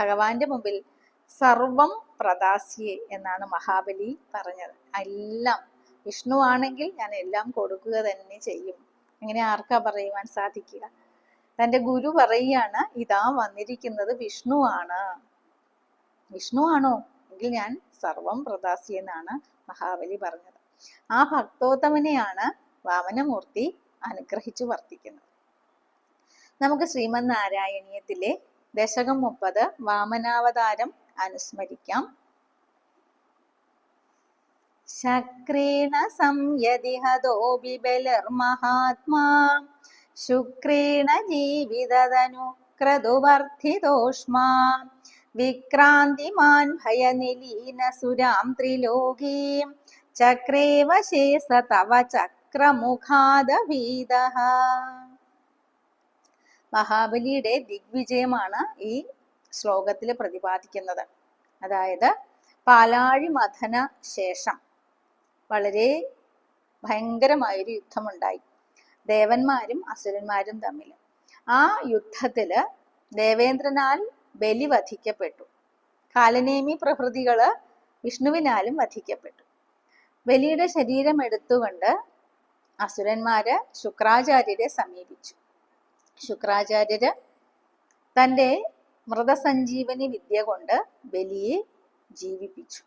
ഭഗവാന്റെ മുമ്പിൽ സർവം പ്രദാസ്യേ എന്നാണ് മഹാബലി പറഞ്ഞത്. എല്ലാം വിഷ്ണു ആണെങ്കിൽ ഞാൻ എല്ലാം കൊടുക്കുക തന്നെ ചെയ്യും. അങ്ങനെ ആർക്കാ പറയുവാൻ സാധിക്കുക? തന്റെ ഗുരു പറയുകയാണ് ഇതാ വന്നിരിക്കുന്നത് വിഷ്ണു ആണ്. വിഷ്ണു ആണോ? എങ്കിൽ ഞാൻ സർവം പ്രദാസി എന്നാണ് മഹാബലി പറഞ്ഞത്. ആ ഭക്തോത്തമനെയാണ് വാമനമൂർത്തി അനുഗ്രഹിച്ചു വർത്തിക്കുന്നത്. നമുക്ക് ശ്രീമദ് നാരായണീയത്തിലെ ദശകം മുപ്പത് വാമനാവതാരം അനുസ്മരിക്കാം. ശക്രേണ സംയതിഹതോ ബിബലർമഹാത്മാ ശുക്രേണ ജീവിതതനു ക്രതുവർദ്ധിതോഷ്മാ. വിക്രാന്തിമാൻ ഭയനിലീന സുരാം ത്രിലോകീം. ചക്രേവശേഷ തവ ചക്രമുഖാദഭീത മഹാബലിയുടെ ദിഗ്വിജയമാണ് ഈ ശ്ലോകത്തിൽ പ്രതിപാദിക്കുന്നത്. അതായത് പാലാഴി മഥന ശേഷം വളരെ ഭയങ്കരമായൊരു യുദ്ധമുണ്ടായി. ദേവന്മാരും അസുരന്മാരും തമ്മിൽ ആ യുദ്ധത്തിൽ ദേവേന്ദ്രനാൽ ബലി വധിക്കപ്പെട്ടു. കാലനേമി പ്രഭൃതികൾ വിഷ്ണുവിനാലും വധിക്കപ്പെട്ടു. ബലിയുടെ ശരീരം എടുത്തുകൊണ്ട് അസുരന്മാര് ശുക്രാചാര്യരെ സമീപിച്ചു. ശുക്രാചാര്യര് തന്റെ മൃതസഞ്ജീവനി വിദ്യ കൊണ്ട് ബലിയെ ജീവിപ്പിച്ചു.